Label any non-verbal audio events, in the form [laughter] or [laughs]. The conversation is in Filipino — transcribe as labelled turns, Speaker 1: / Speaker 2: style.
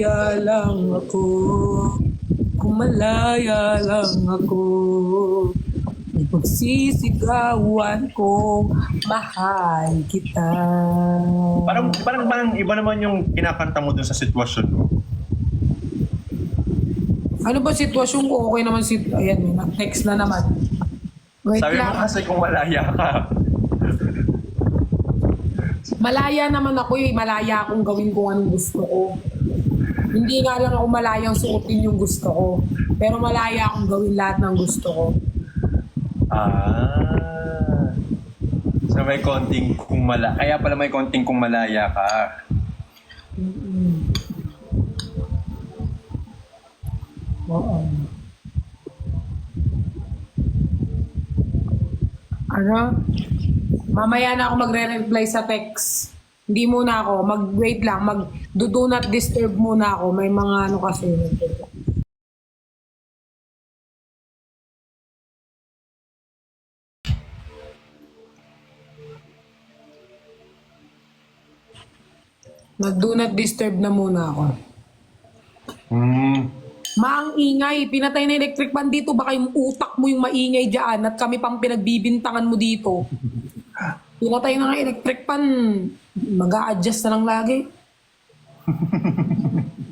Speaker 1: malaya lang ako. Kung malaya lang ako. Ipagsisigawan ko, mahal kita.
Speaker 2: Parang, parang, parang iba naman yung kinakanta mo dun sa sitwasyon mo.
Speaker 1: Ano ba sitwasyon ko? Okay naman si... Ayan, may text na naman. Wait
Speaker 2: Sabi mo
Speaker 1: lang.
Speaker 2: kasi kung malaya ka.
Speaker 1: Malaya naman ako eh. Malaya akong gawin kung anong gusto ko. Hindi nga lang ako malayang suotin yung gusto ko. Pero malaya akong gawin lahat ng gusto ko.
Speaker 2: Ah. So may konting kung mala kaya pala may konting kung malaya ka.
Speaker 1: Oo. Ano? Mamaya na ako magre-reply sa text. Hindi muna ako. Mag-wait lang. Mag-do not disturb muna ako. May mga ano kasi. Mag-do not disturb na muna ako.
Speaker 2: Hmm.
Speaker 1: Maang ingay, pinatay na electric fan dito, baka yung utak mo yung maingay dyan at kami pang pinagbibintangan mo dito. [laughs] Pinatay na nga electric fan, mag adjust na lang lagi. [laughs]